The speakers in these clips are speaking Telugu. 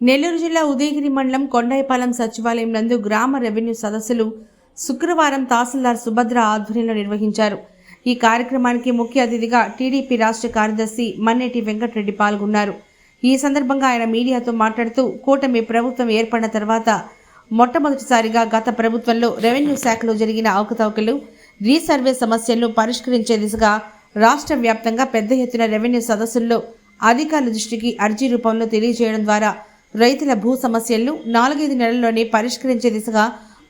నెల్లూరు జిల్లా ఉదయగిరి మండలం కొండాయిపాలెం సచివాలయం నందు గ్రామ రెవెన్యూ సదస్సులు శుక్రవారం తహసీల్దార్ సుభద్ర ఆధ్వర్యంలో నిర్వహించారు. ఈ కార్యక్రమానికి ముఖ్య అతిథిగా టీడీపీ రాష్ట్ర కార్యదర్శి మన్నెటి వెంకటరెడ్డి పాల్గొన్నారు. ఈ సందర్భంగా ఆయన మీడియాతో మాట్లాడుతూ కూటమి ప్రభుత్వం ఏర్పడిన తర్వాత మొట్టమొదటిసారిగా గత ప్రభుత్వంలో రెవెన్యూ శాఖలో జరిగిన అవకతవకలు రీసర్వే సమస్యలను పరిష్కరించే దిశగా రాష్ట్ర వ్యాప్తంగా పెద్ద ఎత్తున రెవెన్యూ సదస్సుల్లో అధికారుల దృష్టికి అర్జీ రూపంలో తెలియజేయడం ద్వారా రైతుల భూ సమస్యలను నాలుగైదు నెలల్లోనే పరిష్కరించే దిశగా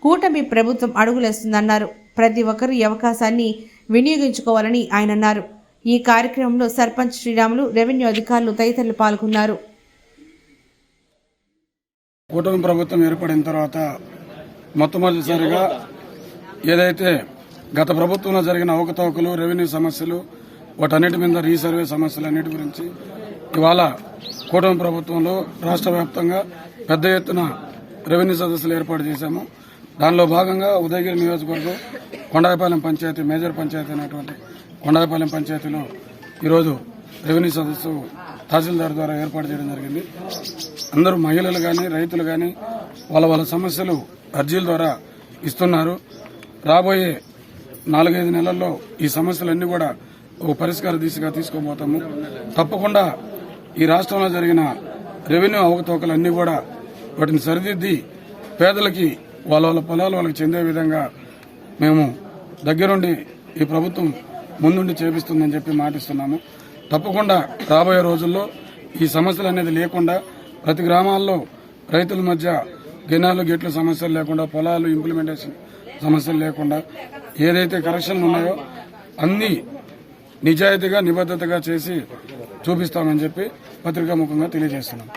కూటమి ప్రభుత్వం అడుగులేస్తుందన్నారు. ప్రతి ఒక్కరూ ఈ అవకాశాన్ని వినియోగించుకోవాలని ఆయన అన్నారు. ఈ కార్యక్రమంలో సర్పంచ్ శ్రీరాములు రెవెన్యూ అధికారులు తదితరులు పాల్గొన్నారు. కూటమి ప్రభుత్వం ఏర్పడిన తర్వాత మొట్టమొదటిసారిగా ఏదైతే గత ప్రభుత్వంలో జరిగిన అవకతవకలు రెవెన్యూ సమస్యలు వాటన్నిటి మీద రీసర్వే సమస్యలు అన్నిటి గురించి ఇవాళ కూటమి ప్రభుత్వంలో రాష్ట్ర వ్యాప్తంగా పెద్ద ఎత్తున రెవెన్యూ సదస్సులు ఏర్పాటు చేశాము. దానిలో భాగంగా ఉదయగిరి నియోజకవర్గం కొండాయపాలెం పంచాయతీ మేజర్ పంచాయతీ అయినటువంటి కొండాయపాలెం పంచాయతీలో ఈరోజు రెవెన్యూ సదస్సు తహసీల్దార్ ద్వారా ఏర్పాటు చేయడం జరిగింది. అందరూ మహిళలు కానీ రైతులు కానీ వాళ్ళ వాళ్ళ సమస్యలు అర్జీల ద్వారా ఇస్తున్నారు. రాబోయే నాలుగైదు నెలల్లో ఈ సమస్యలన్నీ కూడా ఒక పరిష్కార దిశగా తీసుకోబోతాము తప్పకుండా ఈ రాష్ట్రంలో జరిగిన రెవెన్యూ అవకతవకలన్నీ కూడా వాటిని సరిదిద్ది పేదలకి వాళ్ళ వాళ్ళ పొలాలు వాళ్ళకి చెందే విధంగా మేము దగ్గరుండి ఈ ప్రభుత్వం ముందుండి చేపిస్తుందని చెప్పి మాటిస్తున్నాము. తప్పకుండా రాబోయే రోజుల్లో ఈ సమస్యలు అనేది లేకుండా ప్రతి గ్రామాల్లో రైతుల మధ్య గినాలు గేట్ల సమస్యలు లేకుండా పొలాలు ఇంప్లిమెంటేషన్ సమస్యలు లేకుండా ఏదైతే కరెక్షన్లు ఉన్నాయో అన్ని నిజాయితీగా నిబద్ధతగా చేసి చూపిస్తామని చెప్పి పత్రికాముఖంగా తెలియజేస్తున్నాం.